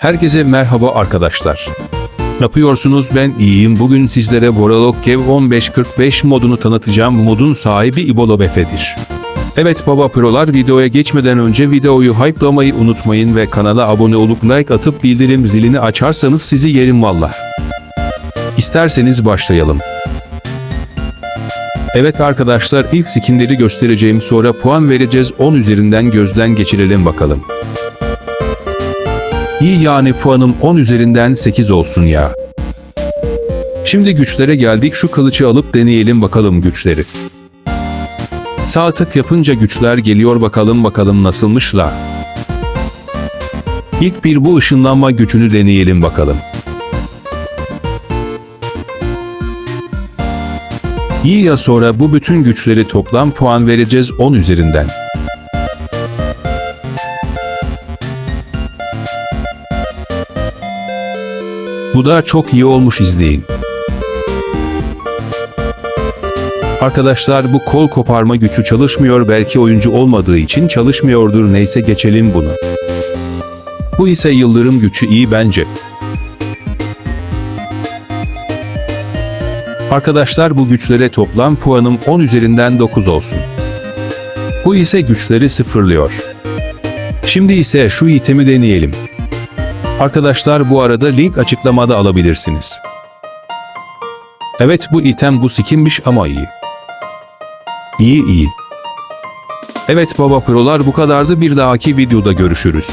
Herkese merhaba arkadaşlar. Ne yapıyorsunuz ben iyiyim. Bugün sizlere Boralog Kev 1545 modunu tanıtacağım. Modun sahibi İbolo Befe'dir. Evet baba prolar videoya geçmeden önce videoyu hype'lamayı unutmayın ve kanala abone olup like atıp bildirim zilini açarsanız sizi yerim valla. İsterseniz başlayalım. Evet arkadaşlar ilk skinleri göstereceğim sonra puan vereceğiz 10 üzerinden gözden geçirelim bakalım. İyi yani puanım 10 üzerinden 8 olsun ya. Şimdi güçlere geldik şu kılıcı alıp deneyelim bakalım güçleri. Sağ tık yapınca güçler geliyor bakalım bakalım nasılmış la. İlk bir bu ışınlanma gücünü deneyelim bakalım. İyi ya sonra bu bütün güçleri toplam puan vereceğiz 10 üzerinden. Bu da çok iyi olmuş izleyin. Arkadaşlar bu kol koparma gücü çalışmıyor belki oyuncu olmadığı için çalışmıyordur neyse geçelim bunu. Bu ise yıldırım gücü iyi bence. Arkadaşlar bu güçlere toplam puanım 10 üzerinden 9 olsun. Bu ise güçleri sıfırlıyor. Şimdi ise şu itemi deneyelim. Arkadaşlar bu arada link açıklamada alabilirsiniz. Evet bu item bu skinmiş ama iyi. İyi iyi. Evet baba prolar bu kadardı bir dahaki videoda görüşürüz.